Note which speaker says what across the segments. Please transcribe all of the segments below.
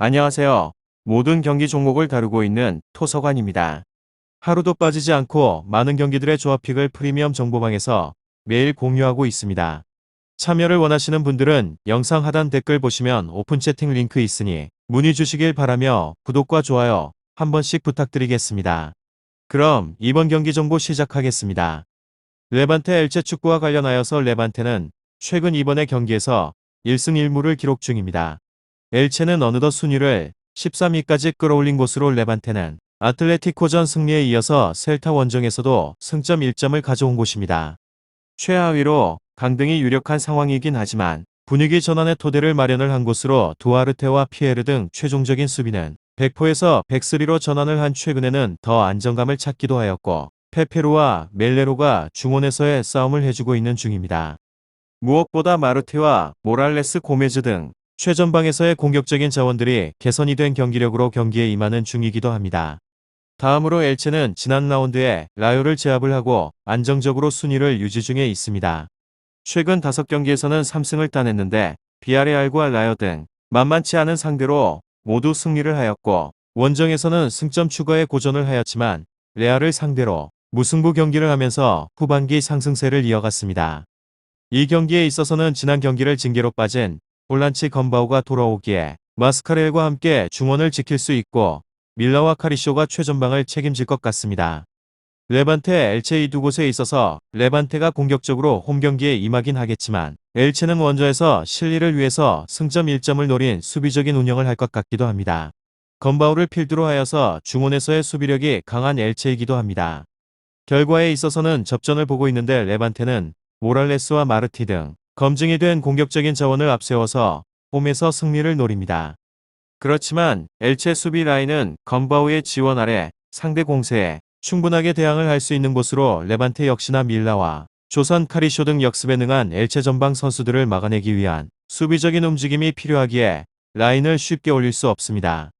Speaker 1: 안녕하세요. 모든 경기 종목을 다루고 있는 토서관입니다. 하루도 빠지지 않고 많은 경기들의 조합픽을 프리미엄 정보방에서 매일 공유하고 있습니다. 참여를 원하시는 분들은 영상 하단 댓글 보시면 오픈 채팅 링크 있으니 문의 주시길 바라며 구독과 좋아요 한 번씩 부탁드리겠습니다. 그럼 이번 경기 정보 시작하겠습니다. 레반테 엘체 축구와 관련하여서 레반테는 최근 이번의 경기에서 1승 1무를 기록 중입니다. 엘체는 어느덧 순위를 13위까지 끌어올린 곳으로 레반테는 아틀레티코전 승리에 이어서 셀타 원정에서도 승점 1점을 가져온 곳입니다. 최하위로 강등이 유력한 상황이긴 하지만 분위기 전환의 토대를 마련을 한 곳으로 두아르테와 피에르 등 최종적인 수비는 100포에서 103로 전환을 한 최근에는 더 안정감을 찾기도 하였고 페페루와 멜레로가 중원에서의 싸움을 해주고 있는 중입니다. 무엇보다 마르테와 모랄레스 고메즈 등 최전방에서의 공격적인 자원들이 개선이 된 경기력으로 경기에 임하는 중이기도 합니다. 다음으로 엘체는 지난 라운드에 라요를 제압을 하고 안정적으로 순위를 유지 중에 있습니다. 최근 5경기에서는 3승을 따냈는데 비아레알과 라요 등 만만치 않은 상대로 모두 승리를 하였고 원정에서는 승점 추가에 고전을 하였지만 레알을 상대로 무승부 경기를 하면서 후반기 상승세를 이어갔습니다. 이 경기에 있어서는 지난 경기를 징계로 빠진 볼란치 건바우가 돌아오기에 마스카렐과 함께 중원을 지킬 수 있고 밀라와 카리쇼가 최전방을 책임질 것 같습니다. 레반테, 엘체 이두 곳에 있어서 레반테가 공격적으로 홈 경기에 임하긴 하겠지만 엘체는 원저에서 실리를 위해서 승점 1점을 노린 수비적인 운영을 할 것 같기도 합니다. 건바우를 필두로 하여서 중원에서의 수비력이 강한 엘체이기도 합니다. 결과에 있어서는 접전을 보고 있는데 레반테는 모랄레스와 마르티 등 검증이 된 공격적인 자원을 앞세워서 홈에서 승리를 노립니다. 그렇지만 엘체 수비 라인은 건바우의 지원 아래 상대 공세에 충분하게 대항을 할 수 있는 곳으로 레반테 역시나 밀라와 조선 카리쇼 등 역습에 능한 엘체 전방 선수들을 막아내기 위한 수비적인 움직임이 필요하기에 라인을 쉽게 올릴 수 없습니다.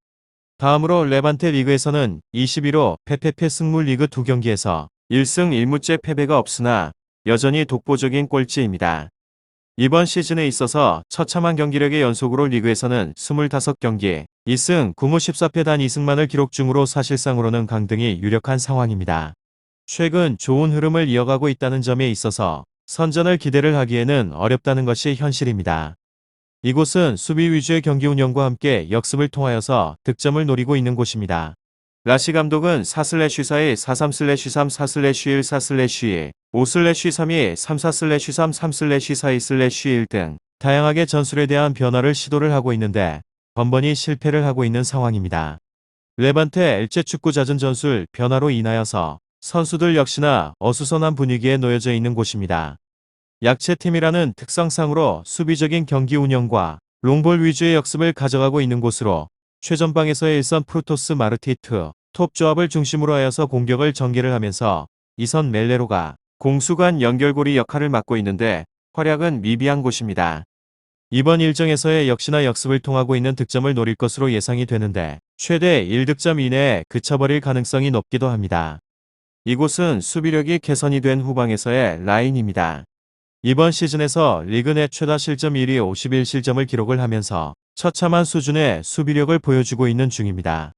Speaker 1: 다음으로 레반테 리그에서는 21호 페페페 승물 리그 두 경기에서 1승 1무째 패배가 없으나 여전히 독보적인 꼴찌입니다. 이번 시즌에 있어서 처참한 경기력의 연속으로 리그에서는 25경기, 2승 9무 14패 단 2승만을 기록 중으로 사실상으로는 강등이 유력한 상황입니다. 최근 좋은 흐름을 이어가고 있다는 점에 있어서 선전을 기대를 하기에는 어렵다는 것이 현실입니다. 이곳은 수비 위주의 경기 운영과 함께 역습을 통하여서 득점을 노리고 있는 곳입니다. 라시 감독은 4슬래쉬4에 43슬래쉬3 4슬래쉬1 4슬래쉬1 5슬래쉬3이 34슬래쉬3 3슬래쉬4 2슬래쉬1 등 다양하게 전술에 대한 변화를 시도를 하고 있는데 번번이 실패를 하고 있는 상황입니다. 레반테 엘체 축구 잦은 전술 변화로 인하여서 선수들 역시나 어수선한 분위기에 놓여져 있는 곳입니다. 약체팀이라는 특성상으로 수비적인 경기 운영과 롱볼 위주의 역습을 가져가고 있는 곳으로 최전방에서의 일선 프루토스 마르티트 톱 조합을 중심으로 하여서 공격을 전개를 하면서 이선 멜레로가 공수간 연결고리 역할을 맡고 있는데 활약은 미비한 곳입니다. 이번 일정에서의 역시나 역습을 통하고 있는 득점을 노릴 것으로 예상이 되는데 최대 1득점 이내에 그쳐버릴 가능성이 높기도 합니다. 이곳은 수비력이 개선이 된 후방에서의 라인입니다. 이번 시즌에서 리그 내 최다 실점 1위 51실점을 기록을 하면서 처참한 수준의 수비력을 보여주고 있는 중입니다.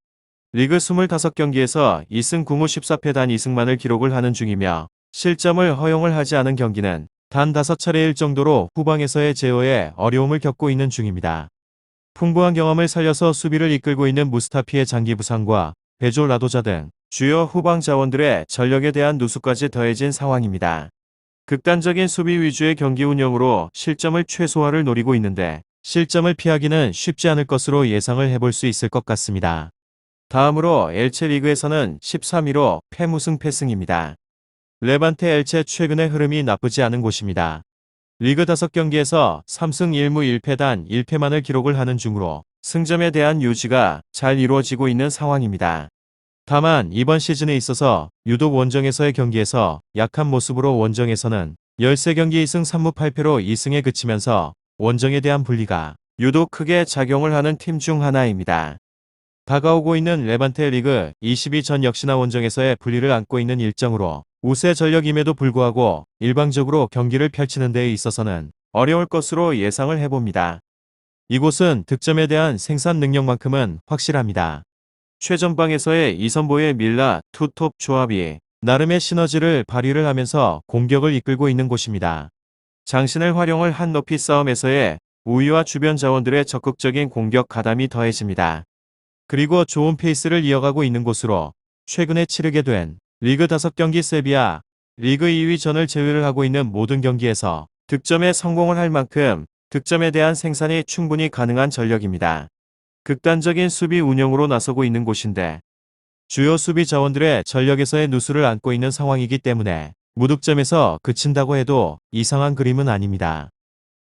Speaker 1: 리그 25경기에서 2승 9무 14패 단 2승만을 기록을 하는 중이며 실점을 허용을 하지 않은 경기는 단 5차례일 정도로 후방에서의 제어에 어려움을 겪고 있는 중입니다. 풍부한 경험을 살려서 수비를 이끌고 있는 무스타피의 장기 부상과 베조 라도자 등 주요 후방 자원들의 전력에 대한 누수까지 더해진 상황입니다. 극단적인 수비 위주의 경기 운영으로 실점을 최소화를 노리고 있는데 실점을 피하기는 쉽지 않을 것으로 예상을 해볼 수 있을 것 같습니다. 다음으로 엘체 리그에서는 13위로 패무승 패승입니다. 레반테 엘체 최근의 흐름이 나쁘지 않은 곳입니다. 리그 5경기에서 3승 1무 1패 단 1패만을 기록을 하는 중으로 승점에 대한 유지가 잘 이루어지고 있는 상황입니다. 다만 이번 시즌에 있어서 유독 원정에서의 경기에서 약한 모습으로 원정에서는 13경기 2승 3무 8패로 2승에 그치면서 원정에 대한 분리가 유독 크게 작용을 하는 팀 중 하나입니다. 다가오고 있는 레반테 리그 22전 역시나 원정에서의 분리를 안고 있는 일정으로 우세 전력임에도 불구하고 일방적으로 경기를 펼치는 데 있어서는 어려울 것으로 예상을 해봅니다. 이곳은 득점에 대한 생산 능력만큼은 확실합니다. 최전방에서의 이선보의 밀라 투톱 조합이 나름의 시너지를 발휘를 하면서 공격을 이끌고 있는 곳입니다. 장신을 활용을 한 높이 싸움에서의 우위와 주변 자원들의 적극적인 공격 가담이 더해집니다. 그리고 좋은 페이스를 이어가고 있는 곳으로 최근에 치르게 된 리그 5경기 세비야 리그 2위 전을 제외를 하고 있는 모든 경기에서 득점에 성공을 할 만큼 득점에 대한 생산이 충분히 가능한 전력입니다. 극단적인 수비 운영으로 나서고 있는 곳인데 주요 수비 자원들의 전력에서의 누수를 안고 있는 상황이기 때문에 무득점에서 그친다고 해도 이상한 그림은 아닙니다.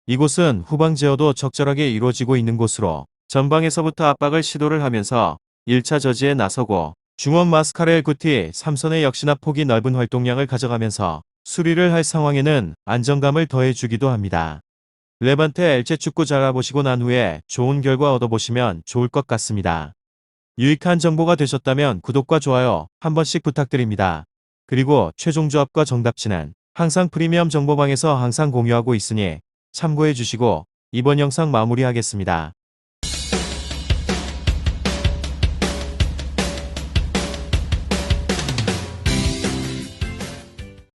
Speaker 1: 이곳은 후방 제어도 적절하게 이루어지고 있는 곳으로 전방에서부터 압박을 시도를 하면서 1차 저지에 나서고 중원 마스카렐 구티 3선의 역시나 폭이 넓은 활동량을 가져가면서 수리를 할 상황에는 안정감을 더해주기도 합니다. 레반테 엘체 축구 잘 알아보시고 난 후에 좋은 결과 얻어보시면 좋을 것 같습니다. 유익한 정보가 되셨다면 구독과 좋아요 한 번씩 부탁드립니다. 그리고 최종 조합과 정답치는 항상 프리미엄 정보방에서 항상 공유하고 있으니 참고해 주시고 이번 영상 마무리하겠습니다.